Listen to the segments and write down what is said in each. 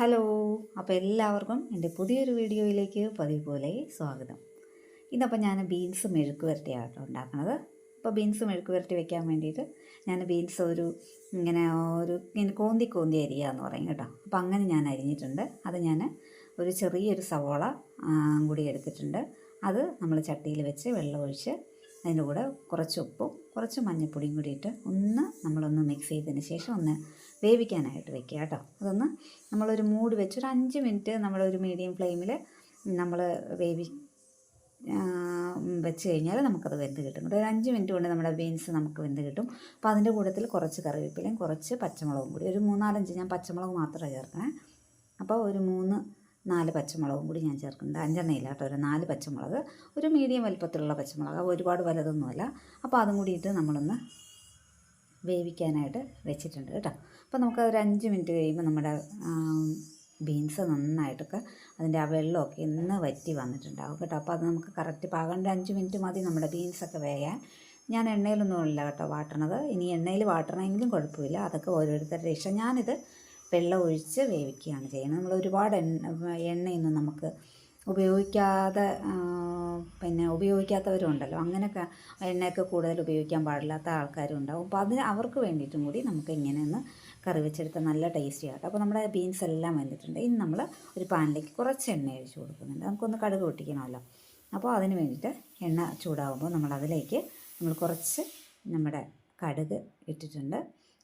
Hello അപ്പോൾ എല്ലാവർക്കും എന്റെ പുതിയൊരു വീഡിയോയിലേക്ക് പതിവ് പോലെ സ്വാഗതം. ഇന്നപ്പോൾ ഞാൻ ബീൻസ് മെഴുക്ക് വരട്ടിയാണ് ഉണ്ടാക്കുന്നത്. അപ്പോൾ ബീൻസ് മെഴുക്ക് വരട്ടി വെക്കാൻ വേണ്ടിയിട്ട് ഞാൻ ബീൻസ് ഒരു ഇങ്ങനെ ഒരു ഇങ്ങനെ കോന്തി കോന്തി അരിയാന്ന് പറയും കേട്ടോ. അപ്പോൾ അങ്ങനെ ഞാൻ അരിഞ്ഞിട്ടുണ്ട്. അത് ഞാൻ ഒരു ചെറിയൊരു സവോള കൂടി എടുത്തിട്ടുണ്ട്. അത് നമ്മൾ ചട്ടിയിൽ വെച്ച് വെള്ളം ഒഴിച്ച് അതിന്റെ കൂടെ കുറച്ച് ഉപ്പും കുറച്ച് മഞ്ഞൾപ്പൊടിയും കൂടി ഇട്ട് ഒന്ന് നമ്മളൊന്ന് മിക്സ് ചെയ്തതിന് ശേഷം ഒന്ന് വേവിക്കാനായിട്ട് വെക്കുക കേട്ടോ. അതൊന്ന് നമ്മളൊരു മൂടി വെച്ച് ഒരു അഞ്ച് മിനിറ്റ് നമ്മളൊരു മീഡിയം ഫ്ലെയിമിൽ നമ്മൾ വേവി വെച്ച് കഴിഞ്ഞാൽ നമുക്കത് വെന്ത് കിട്ടും. ഒരു അഞ്ച് മിനിറ്റ് കൊണ്ട് നമ്മുടെ ബീൻസ് നമുക്ക് വെന്ത് കിട്ടും. അപ്പോൾ അതിന്റെ കൂട്ടത്തിൽ കുറച്ച് കറിവേപ്പിലയും കുറച്ച് പച്ചമുളകും കൂടി. ഒരു മൂന്നാലഞ്ച് ഞാൻ പച്ചമുളക് മാത്രമേ ചേർക്കണേ. അപ്പോൾ ഒരു മൂന്ന് നാല് പച്ചമുളകും കൂടി ഞാൻ ചേർക്കുന്നുണ്ട്. അഞ്ചെണ്ണയില്ല കേട്ടോ. ഒരു നാല് പച്ചമുളക് ഒരു മീഡിയം വലുപ്പത്തിലുള്ള പച്ചമുളക്. ഒരുപാട് വലുതൊന്നുമല്ല. അപ്പോൾ അതും കൂടിയിട്ട് നമ്മളൊന്ന് വേവിക്കാനായിട്ട് വെച്ചിട്ടുണ്ട് കേട്ടോ. അപ്പോൾ നമുക്ക് ഒരു അഞ്ച് മിനിറ്റ് കഴിയുമ്പോൾ നമ്മുടെ ബീൻസ് നന്നായിട്ടൊക്കെ അതിന്റെ ആ വെള്ളമൊക്കെ ഇന്ന് വറ്റി വന്നിട്ടുണ്ടാവും കേട്ടോ. അപ്പോൾ അത് നമുക്ക് കറക്റ്റ് പാകേണ്ട അഞ്ച് മിനിറ്റ് മതി നമ്മുടെ ബീൻസൊക്കെ വേകാൻ ഞാൻ എണ്ണയിലൊന്നും ഇല്ല കേട്ടോ വാട്ടണത്. ഇനി എണ്ണയിൽ വാട്ടണമെങ്കിലും കുഴപ്പമില്ല. അതൊക്കെ ഓരോരുത്തരുടെ ഇഷ്ടം. ഞാനിത് വെള്ളം ഒഴിച്ച് വേവിക്കുകയാണ് ചെയ്യുന്നത്. നമ്മൾ ഒരുപാട് എണ്ണ എണ്ണയൊന്നും നമുക്ക് ഉപയോഗിക്കാതെ പിന്നെ ഉപയോഗിക്കാത്തവരുണ്ടല്ലോ. അങ്ങനെയൊക്കെ എണ്ണയൊക്കെ കൂടുതൽ ഉപയോഗിക്കാൻ പാടില്ലാത്ത ആൾക്കാരും ഉണ്ടാവും. അപ്പോൾ അതിന് അവർക്ക് വേണ്ടിയിട്ടും കൂടി നമുക്ക് ഇങ്ങനെ ഒന്ന് കറി വെച്ചെടുത്താൽ നല്ല ടേസ്റ്റി ആട്ടോ അപ്പോൾ നമ്മുടെ ബീൻസ് എല്ലാം വന്നിട്ടുണ്ട്. ഇനി നമ്മൾ ഒരു പാനിലേക്ക് കുറച്ച് എണ്ണ ഒഴിച്ച് കൊടുക്കുന്നുണ്ട്. നമുക്കൊന്ന് കടുക് പൊട്ടിക്കണമല്ലോ. അപ്പോൾ അതിന് വേണ്ടിയിട്ട് എണ്ണ ചൂടാകുമ്പോൾ നമ്മൾ അതിലേക്ക് നമ്മൾ കുറച്ച് നമ്മുടെ കടുക് ഇട്ടിട്ടുണ്ട്.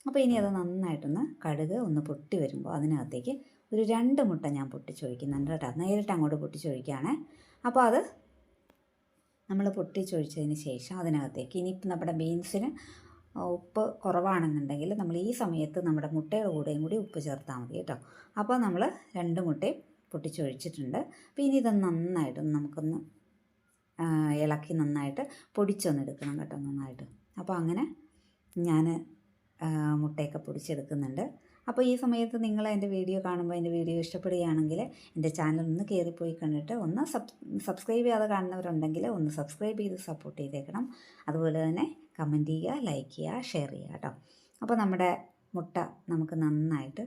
അപ്പോൾ ഇനി അത് നന്നായിട്ടൊന്ന് കടുക് ഒന്ന് പൊട്ടി വരുമ്പോൾ അതിനകത്തേക്ക് ഒരു രണ്ട് മുട്ട ഞാൻ പൊട്ടിച്ചൊഴിക്കുന്നുണ്ട് കേട്ടോ. നേരിട്ട് അങ്ങോട്ട് പൊട്ടിച്ചൊഴിക്കുകയാണേ. അപ്പോൾ അത് നമ്മൾ പൊട്ടിച്ചൊഴിച്ചതിന് ശേഷം അതിനകത്തേക്ക് ഇനിയിപ്പോൾ നമ്മുടെ ബീൻസിന് ഉപ്പ് കുറവാണെന്നുണ്ടെങ്കിൽ നമ്മൾ ഈ സമയത്ത് നമ്മുടെ മുട്ടയുടെ കൂടെയും കൂടി ഉപ്പ് ചേർത്താൽ മതി കേട്ടോ. അപ്പോൾ നമ്മൾ രണ്ട് മുട്ടയും പൊട്ടിച്ചൊഴിച്ചിട്ടുണ്ട്. അപ്പോൾ ഇനി ഇത് നന്നായിട്ടൊന്ന് നമുക്കൊന്ന് ഇളക്കി നന്നായിട്ട് പൊടിച്ചൊന്നെടുക്കണം കേട്ടോ നന്നായിട്ട്. അപ്പോൾ അങ്ങനെ ഞാൻ മുട്ടയൊക്കെ പൊടിച്ചെടുക്കുന്നുണ്ട്. അപ്പോൾ ഈ സമയത്ത് നിങ്ങൾ എന്റെ വീഡിയോ കാണുമ്പോൾ എന്റെ വീഡിയോ ഇഷ്ടപ്പെടുകയാണെങ്കിൽ എന്റെ ചാനൽ ഒന്ന് കയറിപ്പോയി കണ്ടിട്ട് ഒന്ന് സബ് സബ്സ്ക്രൈബ് ചെയ്യാതെ കാണുന്നവരുണ്ടെങ്കിൽ ഒന്ന് സബ്സ്ക്രൈബ് ചെയ്ത് സപ്പോർട്ട് ചെയ്തേക്കണം. അതുപോലെ തന്നെ കമന്റ് ചെയ്യുക ലൈക്ക് ചെയ്യുക ഷെയർ ചെയ്യുക കേട്ടോ. അപ്പോൾ നമ്മുടെ മുട്ട നമുക്ക് നന്നായിട്ട്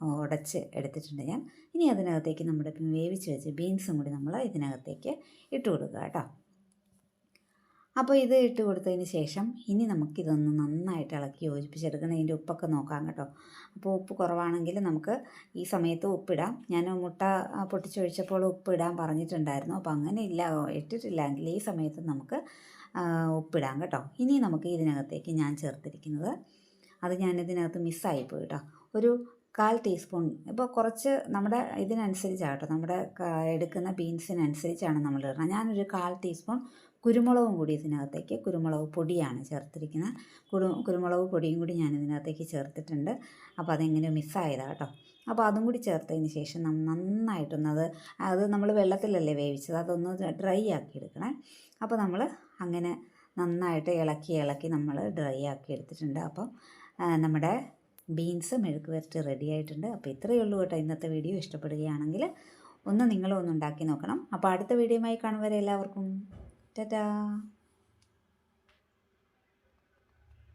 ഉടച്ച് എടുത്തിട്ടുണ്ട് ഞാൻ. ഇനി അതിനകത്തേക്ക് നമ്മുടെ വേവിച്ച് വെച്ച് ബീൻസും കൂടി നമ്മൾ ഇതിനകത്തേക്ക് ഇട്ട് കൊടുക്കുക കേട്ടോ. അപ്പോൾ ഇത് ഇട്ട് കൊടുത്തതിന് ശേഷം ഇനി നമുക്കിതൊന്ന് നന്നായിട്ട് ഇളക്കി യോജിപ്പിച്ചെടുക്കണം ഇതിന്റെ ഉപ്പൊക്കെ നോക്കാം കേട്ടോ. അപ്പോൾ ഉപ്പ് കുറവാണെങ്കിൽ നമുക്ക് ഈ സമയത്ത് ഉപ്പിടാം. ഞാൻ മുട്ട പൊട്ടിച്ചൊഴിച്ചപ്പോൾ ഉപ്പിടാൻ പറഞ്ഞിട്ടുണ്ടായിരുന്നു. അപ്പോൾ അങ്ങനെ ഇല്ല ഇട്ടിട്ടില്ല എങ്കിൽ ഈ സമയത്ത് നമുക്ക് ഉപ്പിടാം കേട്ടോ. ഇനി നമുക്ക് ഇതിനകത്തേക്ക് ഞാൻ ചേർത്തിരിക്കുന്നത് അത് ഞാൻ ഇതിനകത്ത് മിസ്സായിപ്പോയി കേട്ടോ. ഒരു കാൽ ടീസ്പൂൺ. ഇപ്പോൾ കുറച്ച് നമ്മുടെ ഇതിനനുസരിച്ചാണ് കേട്ടോ നമ്മുടെ എടുക്കുന്ന ബീൻസിനനുസരിച്ചാണ് നമ്മൾ ഇടുന്നത് ഞാനൊരു കാൽ ടീസ്പൂൺ കുരുമുളകും കൂടി ഇതിനകത്തേക്ക് കുരുമുളക് പൊടിയാണ് ചേർത്തിരിക്കുന്നത്. കുരു കുരുമുളക് പൊടിയും കൂടി ഞാൻ ഇതിനകത്തേക്ക് ചേർത്തിട്ടുണ്ട്. അപ്പോൾ അതെങ്ങനെ മിസ്സായതാണ് കേട്ടോ അപ്പോൾ അതും കൂടി ചേർത്തതിന് ശേഷം നന്നായിട്ടൊന്നത് അത് നമ്മൾ വെള്ളത്തിലല്ലേ വേവിച്ചത് അതൊന്ന് ഡ്രൈ ആക്കി എടുക്കണേ. അപ്പോൾ നമ്മൾ അങ്ങനെ നന്നായിട്ട് ഇളക്കി ഇളക്കി നമ്മൾ ഡ്രൈ ആക്കി എടുത്തിട്ടുണ്ട്. അപ്പം നമ്മുടെ ബീൻസ് മെഴുക്ക് വരട്ടി റെഡി ആയിട്ടുണ്ട്. അപ്പോൾ ഇത്രയേ ഉള്ളൂ കേട്ടോ ഇന്നത്തെ വീഡിയോ ഇഷ്ടപ്പെടുകയാണെങ്കിൽ ഒന്ന് നിങ്ങളും ഒന്ന് ഉണ്ടാക്കി നോക്കണം. അപ്പോൾ അടുത്ത വീഡിയോയുമായി കാണുവരെ എല്ലാവർക്കും. ടാറ്റാ.